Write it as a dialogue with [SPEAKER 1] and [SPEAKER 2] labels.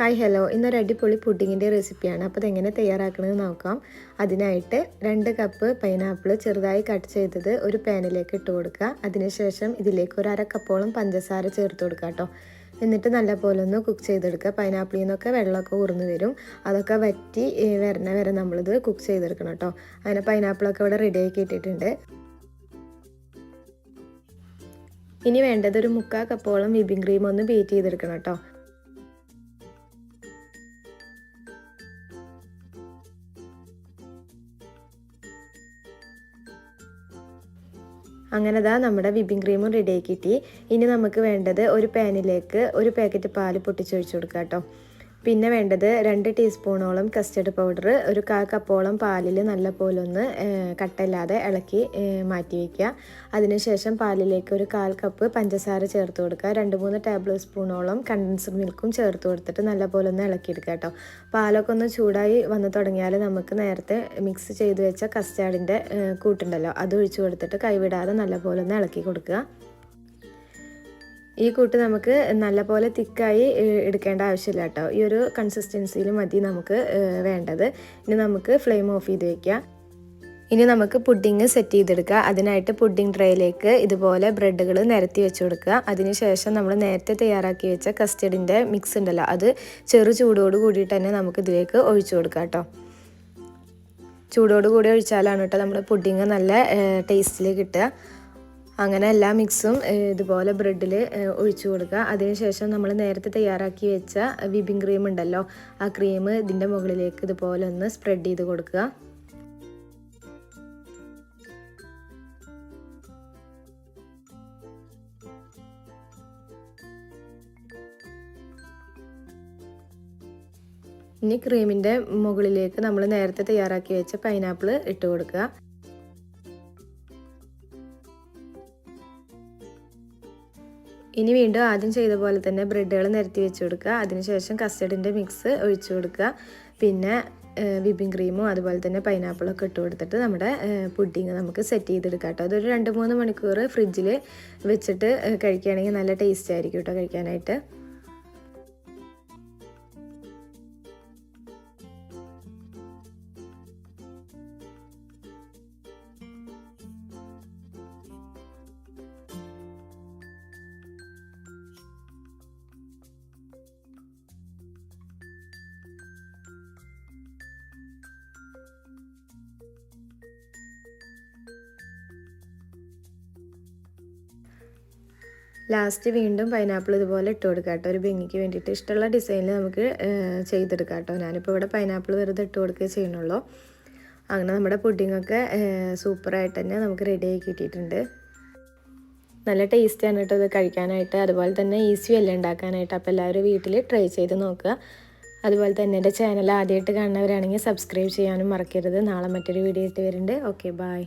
[SPEAKER 1] Hi hello ഇന്നൊരു അടിപൊളി പുഡിങ്ങിന്റെ റെസിപ്പിയാണ്. അപ്പോൾ അതെങ്ങനെ തയ്യാറാക്കണമെന്ന് നോക്കാം. അതിനായിട്ട് രണ്ട് കപ്പ് പൈനാപ്പിൾ ചെറുതായി കട്ട് ചെയ്തത് ഒരു പാനിലേക്ക് ഇട്ട് കൊടുക്കുക. അതിനുശേഷം ഇതിലേക്ക് ഒരു അര കപ്പോളം പഞ്ചസാര ചേർത്ത് കൊടുക്കുക കേട്ടോ. എന്നിട്ട് നല്ല പോലെ ഒന്ന് കുക്ക് ചെയ്തെടുക്കുക. പൈനാപ്പിളിൽ നിന്നൊക്കെ വെള്ളമൊക്കെ ഉറന്നു വരും. അതൊക്കെ വറ്റി വരണ വരെ നമ്മളിത് കുക്ക് ചെയ്തെടുക്കണം കേട്ടോ. അങ്ങനെ പൈനാപ്പിളൊക്കെ ഇവിടെ റെഡി ആക്കി ഇട്ടിട്ടുണ്ട് ഇനി വേണ്ടത് ഒരു മുക്കാൽ കപ്പോളം വിപ്പിംഗ് ക്രീം ഒന്ന് ബീറ്റ് ചെയ്തെടുക്കണം കേട്ടോ. അങ്ങനെ ദാ നമ്മുടെ വിപ്പിംഗ് ക്രീമും റെഡി ആക്കിയിട്ട് ഇനി നമുക്ക് വേണ്ടത് ഒരു പാനിലേക്ക് ഒരു പാക്കറ്റ് പാൽ പൊട്ടിച്ചൊഴിച്ചു കൊടുക്കാം കേട്ടോ പിന്നെ വേണ്ടത് രണ്ട് ടീസ്പൂണോളം കസ്റ്റർഡ് പൗഡർ ഒരു കാ കപ്പോളം പാലിൽ നല്ലപോലെ ഒന്ന് കട്ടയില്ലാതെ ഇളക്കി മാറ്റി വയ്ക്കുക അതിനുശേഷം പാലിലേക്ക് ഒരു കാൽ കപ്പ് പഞ്ചസാര ചേർത്ത് കൊടുക്കുക. രണ്ട് മൂന്ന് ടേബിൾ സ്പൂണോളം കണ്ടൻസ്ഡ് മിൽക്കും ചേർത്ത് കൊടുത്തിട്ട് നല്ലപോലെ ഒന്ന് ഇളക്കിയെടുക്കുക കേട്ടോ. പാലൊക്കെ ഒന്ന് ചൂടായി വന്ന് തുടങ്ങിയാൽ നമുക്ക് നേരത്തെ മിക്സ് ചെയ്ത് വെച്ച കസ്റ്റാർഡിന്റെ കൂട്ടുണ്ടല്ലോ അത് ഒഴിച്ചു കൊടുത്തിട്ട് കൈവിടാതെ നല്ലപോലെ ഒന്ന് ഇളക്കി കൊടുക്കുക. ഈ കൂട്ട് നമുക്ക് നല്ലപോലെ തിക്കായി എടുക്കേണ്ട ആവശ്യമില്ല കേട്ടോ. ഈ ഒരു കൺസിസ്റ്റൻസിയിൽ മതി നമുക്ക് വേണ്ടത്. ഇനി നമുക്ക് ഫ്ലെയിം ഓഫ് ചെയ്ത് വെക്കാം. ഇനി നമുക്ക് പുഡിങ് സെറ്റ് ചെയ്തെടുക്കുക. അതിനായിട്ട് പുഡിങ് ട്രേയിലേക്ക് ഇതുപോലെ ബ്രെഡുകൾ നിരത്തി വെച്ച് കൊടുക്കുക. അതിനുശേഷം നമ്മൾ നേരത്തെ തയ്യാറാക്കി വെച്ച കസ്റ്റഡിന്റെ മിക്സ് ഉണ്ടല്ലോ അത് ചെറു ചൂടോട് കൂടിയിട്ട് തന്നെ നമുക്ക് ഇതിലേക്ക് ഒഴിച്ചു കൊടുക്കാം കേട്ടോ. ചൂടോട് കൂടി ഒഴിച്ചാലാണ് കേട്ടോ നമ്മുടെ പുഡിങ് നല്ല ടേസ്റ്റിൽ കിട്ടുക. അങ്ങനെ എല്ലാ മിക്സും ഇതുപോലെ ബ്രെഡിൽ ഒഴിച്ചു കൊടുക്കുക. അതിനുശേഷം നമ്മൾ നേരത്തെ തയ്യാറാക്കി വെച്ച വിപ്പിംഗ് ക്രീം ഉണ്ടല്ലോ ആ ക്രീം ഇതിന്റെ മുകളിലേക്ക് ഇതുപോലെ ഒന്ന് സ്പ്രെഡ് ചെയ്ത് കൊടുക്കുക. ഇനി ക്രീമിന്റെ മുകളിലേക്ക് നമ്മൾ നേരത്തെ തയ്യാറാക്കി വെച്ച പൈനാപ്പിൾ ഇട്ട് കൊടുക്കുക. ഇനി വീണ്ടും ആദ്യം ചെയ്ത പോലെ തന്നെ ബ്രെഡുകൾ നിരത്തി വെച്ച് കൊടുക്കുക. അതിനുശേഷം കസ്റ്റഡിന്റെ മിക്സ് ഒഴിച്ചു കൊടുക്കുക. പിന്നെ വിപ്പിംഗ് ക്രീമും അതുപോലെ തന്നെ പൈനാപ്പിളൊക്കെ ഇട്ട് കൊടുത്തിട്ട് നമ്മുടെ പുഡിങ് നമുക്ക് സെറ്റ് ചെയ്തെടുക്കാം കേട്ടോ. അതൊരു രണ്ട് മൂന്ന് മണിക്കൂർ ഫ്രിഡ്ജിൽ വെച്ചിട്ട് കഴിക്കുകയാണെങ്കിൽ നല്ല ടേസ്റ്റ് ആയിരിക്കും കേട്ടോ കഴിക്കാനായിട്ട്. ലാസ്റ്റ് വീണ്ടും പൈനാപ്പിൾ ഇതുപോലെ ഇട്ട് കൊടുക്കാം കേട്ടോ. ഒരു ഭംഗിക്ക് വേണ്ടിയിട്ട്. ഇഷ്ടമുള്ള ഡിസൈനിൽ നമുക്ക് ചെയ്തെടുക്കാം കേട്ടോ. ഞാനിപ്പോൾ ഇവിടെ പൈനാപ്പിൾ വെറുതെ ഇട്ട് കൊടുക്കുക ചെയ്യണുള്ളൂ അങ്ങനെ നമ്മുടെ പുഡിങ്ങൊക്കെ സൂപ്പറായിട്ട് തന്നെ നമുക്ക് റെഡി ആയി കിട്ടിയിട്ടുണ്ട്. നല്ല ടേസ്റ്റാണ് കേട്ടോ ഇത് കഴിക്കാനായിട്ട്. അതുപോലെ തന്നെ ഈസി അല്ല ഉണ്ടാക്കാനായിട്ട്. അപ്പോൾ എല്ലാവരും വീട്ടിൽ ട്രൈ ചെയ്ത് നോക്കുക. അതുപോലെ തന്നെ എന്റെ ചാനൽ ആദ്യമായിട്ട് കാണുന്നവരാണെങ്കിൽ സബ്സ്ക്രൈബ് ചെയ്യാനും മറക്കരുത്. നാളെ മറ്റൊരു വീഡിയോ ഇട്ട് വരുന്നുണ്ട്. Okay bye